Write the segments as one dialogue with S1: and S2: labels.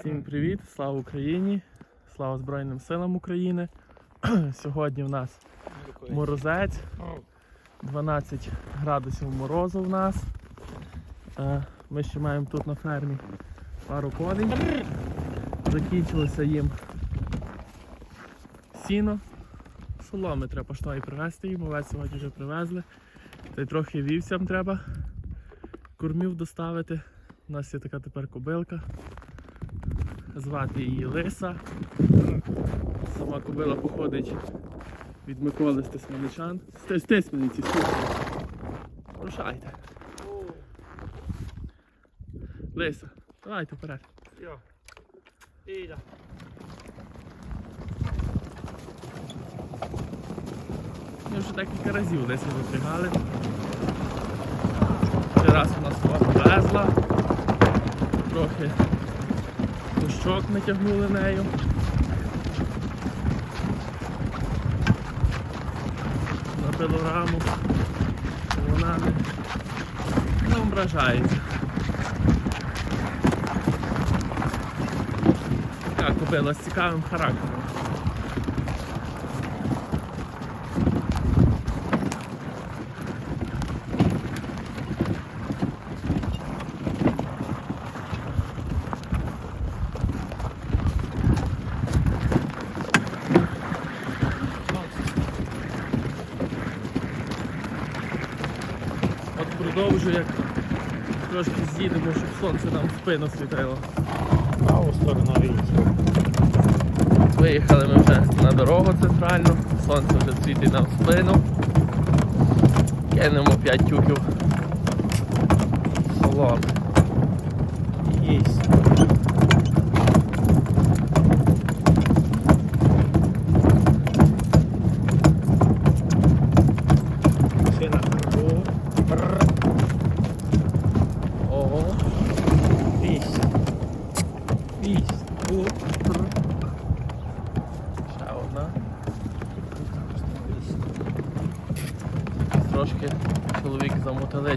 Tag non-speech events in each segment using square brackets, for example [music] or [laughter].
S1: Всім привіт, слава Україні, слава Збройним силам України. [clears throat] Сьогодні в нас морозець, 12 градусів морозу в нас. Е, Ми ще маємо тут на фермі пару коней. Закінчилося їм сіно. Соломи треба поштові привезти їм, овець сьогодні вже привезли. Та й трохи вівцям треба кормів доставити. У нас є така тепер кобилка. Звати її Лиса. Сама кобила походить від Миколи Стесманичан. Сте- Стесманиці, слухай. Рушайте. Лиса, давайте вперед.
S2: Іда.
S1: Ми вже декілька разів десь запрягали. Ще раз у нас вона везла. Трохи кущок натягнули нею. На пилораму. Вона не ображається. Так, купила з цікавим характером. От продовжую, як трошки з'їдемо, щоб сонце нам в спину світило.
S2: Праву сторону Рівського.
S1: Виїхали ми вже на дорогу центральну, сонце вже світить нам в спину. Кинемо 5 тюків соломи.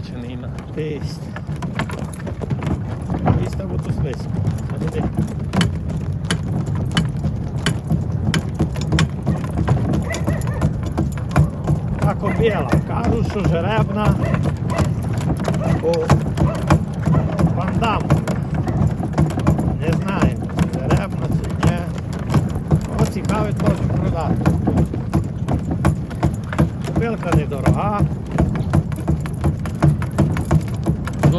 S1: Замоталечений на
S2: Вість. Вість там отут весь. Смотри. Та кобила. Кажуть, що жеребна по пандаму. Не знаю, жеребна чи ні. О, цікавить можу продати. Кобилка недорога.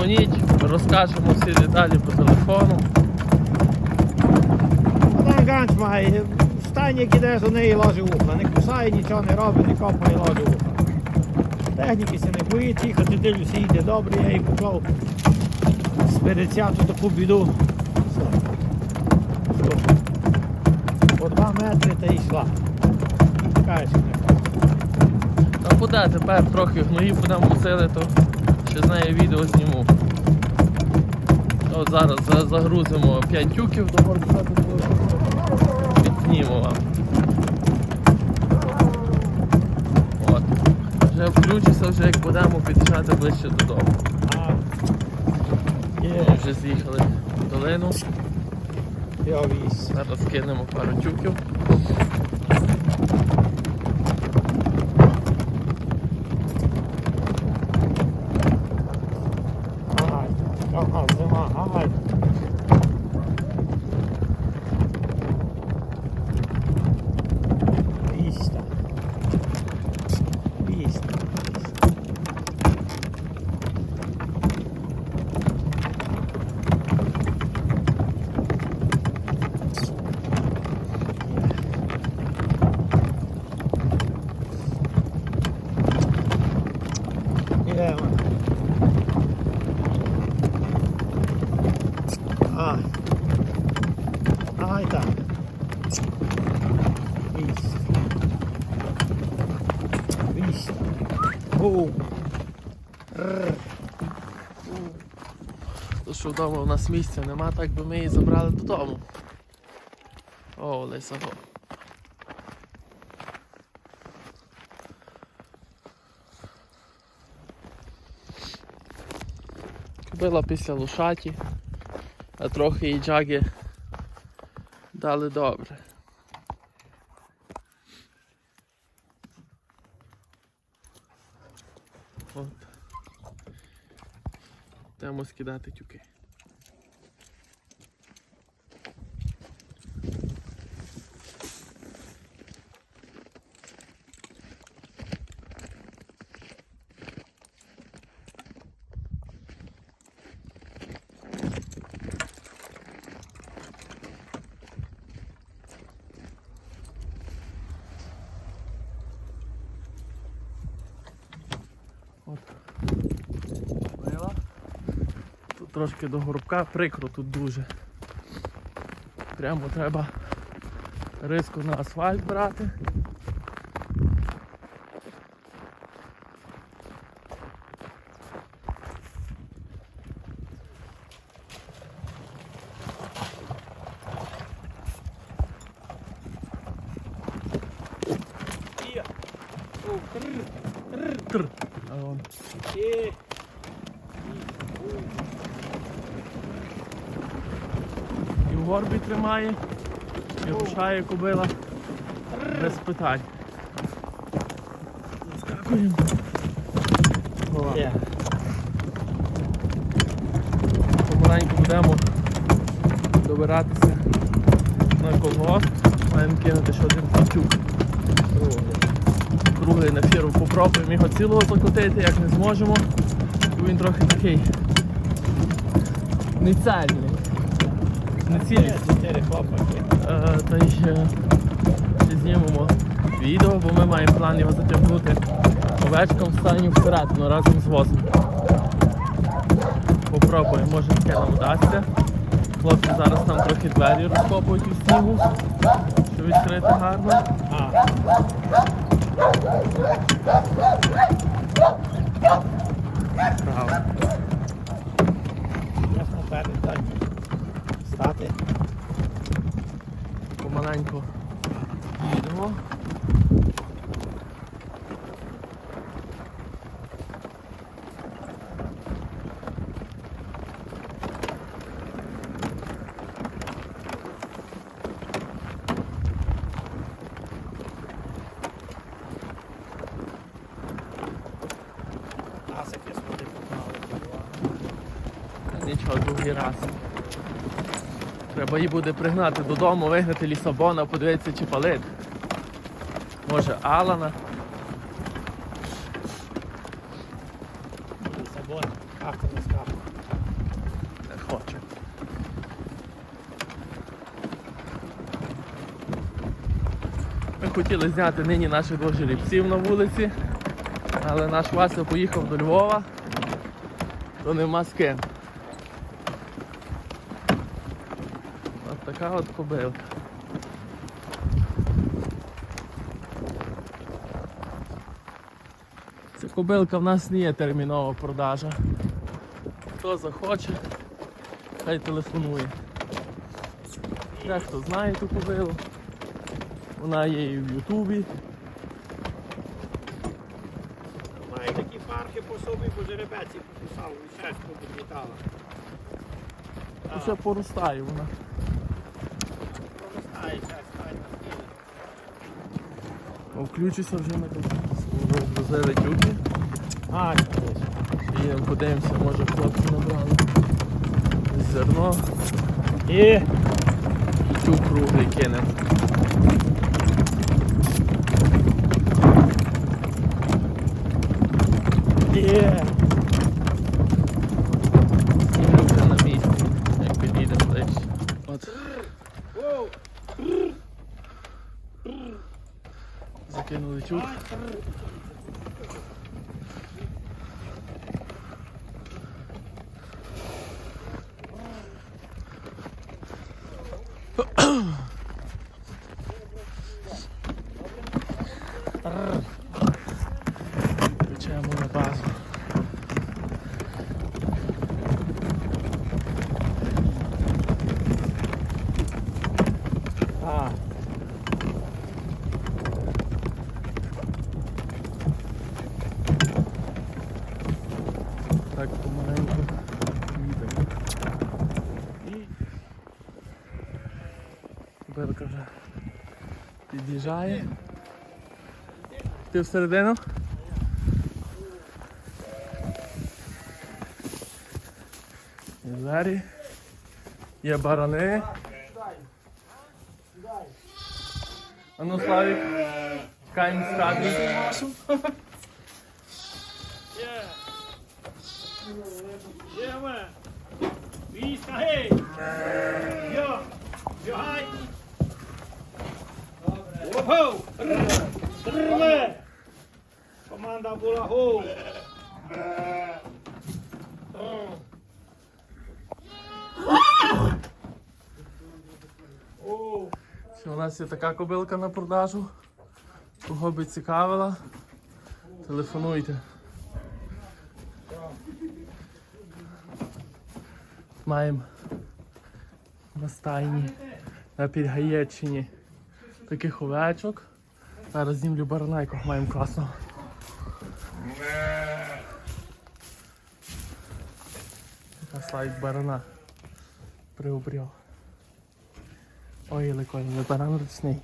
S1: Дзвоніть, розкажемо всі деталі по телефону.
S2: Ганч має, як іде до неї ложить вуха. Не кусає, нічого не робить, не копає, ложить вуха. Техніки се не боїть, їхати дивлюся, їде добре, я їй поклав сперед цяту таку біду. По два метри та йшла. Не
S1: Та буде тепер трохи гної будемо мусили, то ще з нею відео зніму. От зараз загрузимо 5 тюків до горбка, відзніму вам. От. Вже включуся, вже як будемо під'їжджати ближче додому. Ми вже з'їхали в долину. Зараз кинемо пару тюків.
S2: Ай, ага, зима, ай. Віста. Віста. Ідемо. Ай. Ай так. Вість. Вість. Бу.
S1: То що вдома у нас місця нема, так би ми її забрали додому. О, Леся. го. Купила після лушаті, а трохи і джаги Дали добре. От. Йдемо скидати тюки. Трошки до горбка, прикро тут дуже. Прямо треба риску на асфальт брати.
S2: Є. О, тррр,
S1: Тр. А вон.
S2: є.
S1: І в тримає, і рушає кобила без питань. Заскакуємо. Помаленьку будемо добиратися на колгосп. Маємо кинути ще один патюк. Круглий на фіру попробуємо його цілого закотити, як не зможемо. Він трохи такий. Не
S2: Є чотири хлопаки.
S1: Е, Та й ще, ще знімемо відео, бо ми маємо план його затягнути овечком в стані вперед, ну разом з возом. Попробуємо, може таке нам вдасться. Хлопці зараз нам трохи двері розкопують у снігу, щоб відкрити гарно.
S2: А,
S1: Право. Помаленьку їдемо.
S2: Насики сюди попали.
S1: Нічого, другий раз. Треба її буде пригнати додому, вигнати лісабона, подивитися, чи палить. Може, Алана.
S2: Лісабон. Авто не скапав.
S1: Не хоче. Ми хотіли зняти нині наших двох жеребців на вулиці, але наш Вася поїхав до Львова, то нема з ким. Така от кобилка. Ця кобилка в нас не є термінова продажа. Хто захоче, хай телефонує. Дехто знає ту кобилу. Вона є і в Ютубі.
S2: Має такі парки по собі, по жеребеці покусав, і підлітала.
S1: І ще поростає вона. О, Включуся вже на Грузили тюки.
S2: А,
S1: І подивимося, може хлопці набрали. Зерно
S2: І
S1: і тюк круглий кинемо. Закинули Під'їжджає. Ти всередину? Є двері. Є барани. А ну, Славік, кайм стати.
S2: Trme! Komanda bulla ho! О,
S1: у нас є така кобилка на продажу. Кого би цікавила, телефонуйте. Маємо на стайні на Підгаєччині таких овечок. Зараз знімлю баранайку, маємо класного. Така слайд барана приобрів. Ой, ликой, баран ручний.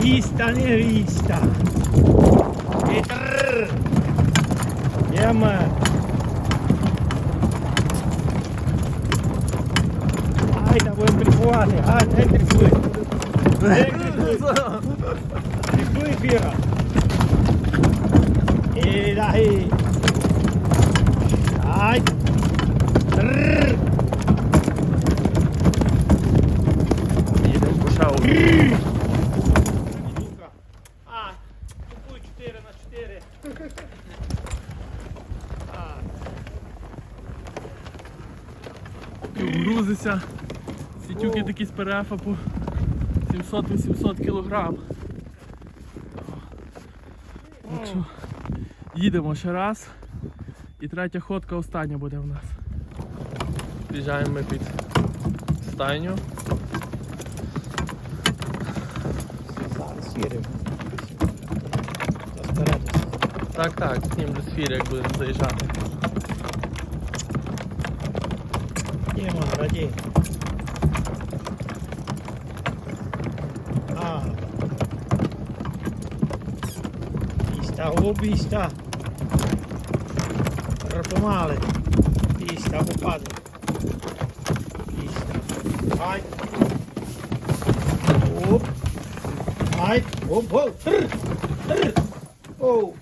S2: Vista ne vista! Etrr! Jemme! Aita voin trifuare, aita ei trifui! Ei trifui! Trifui fira! E daí! Ai! Trrr!
S1: Їдемо по шау.
S2: А, купуй 4 на 4. А,
S1: Грузиться. Сітюки такі з перефа по 700-800 кілограм. Так що їдемо ще раз. І третя ходка остання буде в нас. Приїжджаємо ми під стайню. Так, так, знімлю сфіри, як будемо заїжджати.
S2: Діма, раді. А. Піста, о, піста. Пропомали. Піста, попаде. Піста. Ай. Оп. Ай. Оп, оп. Трр. Трр. Оу.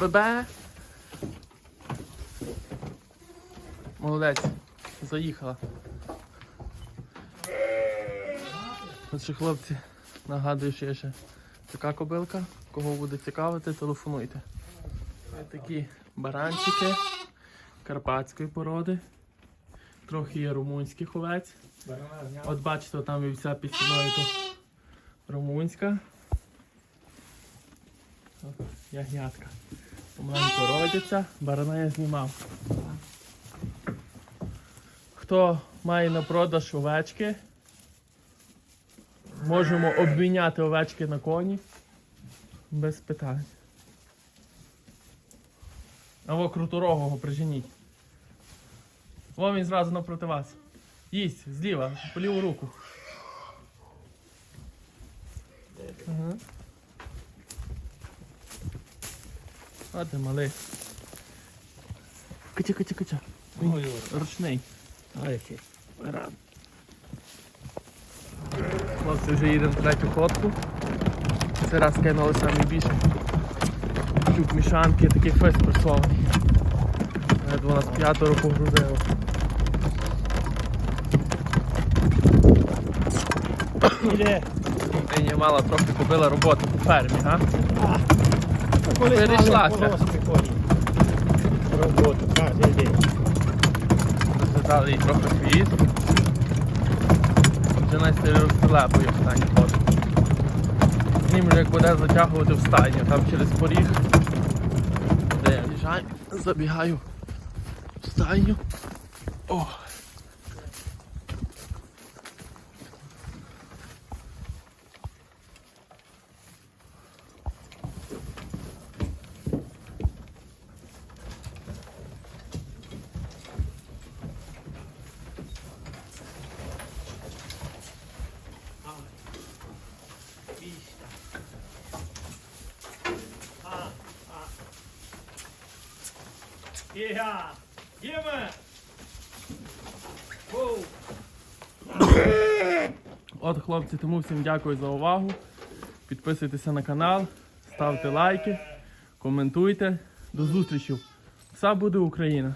S1: Бебе. Молодець. Заїхала. Отже, хлопці, нагадую, що є ще така кобилка. Кого буде цікавити, телефонуйте. Ось такі баранчики карпатської породи. Трохи є румунських овець. От бачите, там вівця під стіною румунська. От, Ягнятка. Помаленьку родяться, барана я знімав. Хто має на продаж овечки, можемо обміняти овечки на коні. Без питань. А во круторогого приженіть. Во він зразу напроти вас. Їсть, зліва, по ліву руку. Ага. А ти малий. Кича, кича. Він ручний.
S2: Ай,
S1: Хлопці вже їдемо в третю ходку. Це раз кинули найбільше. Тюк мішанки, таких весь пресований. Ледве нас п'ятеро погрузило.
S2: Іде.
S1: Нині мала трохи кобила роботи по фермі, га? Перейшлася.
S2: Роботу, каже, йди.
S1: Роздали їй трохи хвіст. Настя розтелепує в стані ходить. Ним вже як буде затягувати в стайню, там через поріг. Де я біжаю, забігаю в стайню. О!
S2: Воу!
S1: От, хлопці, тому всім дякую за увагу. Підписуйтеся на канал, ставте лайки, коментуйте. До зустрічі. Все буде Україна!